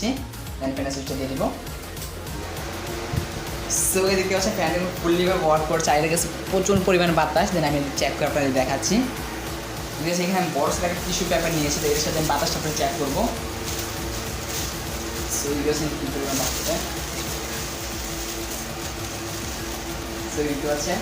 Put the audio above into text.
ফ্যানের সুইচটা দিয়ে দিব। সো এই দেখতে পাচ্ছেন ফ্যান ফুললিভাবে ওয়ার্ক করছে আর গেছে প্রচুর পরিমাণ বাতাস। দেন আমি চেক করে আপনাদের দেখাচ্ছি। ঠিক আছে, এখানে আমি বড় সাথে একটা টিস্যু পেপার নিয়েছি, তো এর সাথে আমি বাতাসটা আপনার চেক করব। সো এই গেছে কী পরিমাণ বাতাস। সো দেখতে পাচ্ছেন